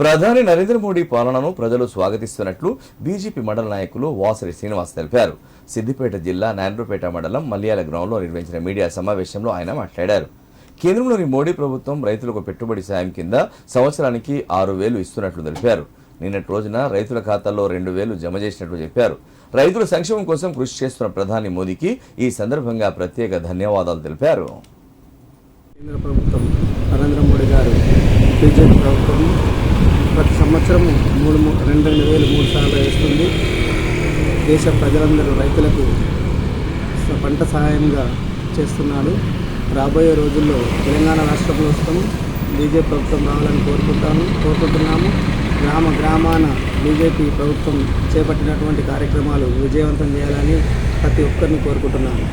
ప్రధాని నరేంద్ర మోడీ పాలనను ప్రజలు స్వాగతిస్తున్నట్లు బీజేపీ మండల నాయకులు వాసరి శ్రీనివాస్ తెలిపారు. సిద్దిపేట జిల్లా నాండ్రపేట మండలం మల్యాల గ్రౌండ్లో నిర్వహించిన మీడియా సమావేశంలో ఆయన మాట్లాడారు. కేంద్రంలోని మోడీ ప్రభుత్వం రైతులకు పెట్టుబడి సాయం కింద సంవత్సరానికి ఆరు వేలు ఇస్తున్నట్లు తెలిపారు. నిన్నటి రోజున రైతుల ఖాతాల్లో రెండు వేలు జమ చేసినట్లు చెప్పారు. రైతుల సంక్షేమం కోసం కృషి చేస్తున్న ప్రధాని మోదీకి ఈ సందర్భంగా ప్రత్యేక ధన్యవాదాలు తెలిపారు. కేంద్ర ప్రభుత్వం నరేంద్ర మోడీ గారు బీజేపీ ప్రభుత్వం సంవత్సరం మూడు రెండు రెండు వేలు మూడు సార్లు వేస్తుంది. దేశ ప్రజలందరూ రైతులకు పంట సహాయంగా చేస్తున్నాడు రాబోయే రోజుల్లో తెలంగాణ రాష్ట్ర ప్రభుత్వం బీజేపీ ప్రభుత్వం రావాలని కోరుకుంటాము కోరుకుంటున్నాము. గ్రామ గ్రామాన బీజేపీ ప్రభుత్వం చేపట్టినటువంటి కార్యక్రమాలు విజయవంతం చేయాలని ప్రతి ఒక్కరిని కోరుకుంటున్నాము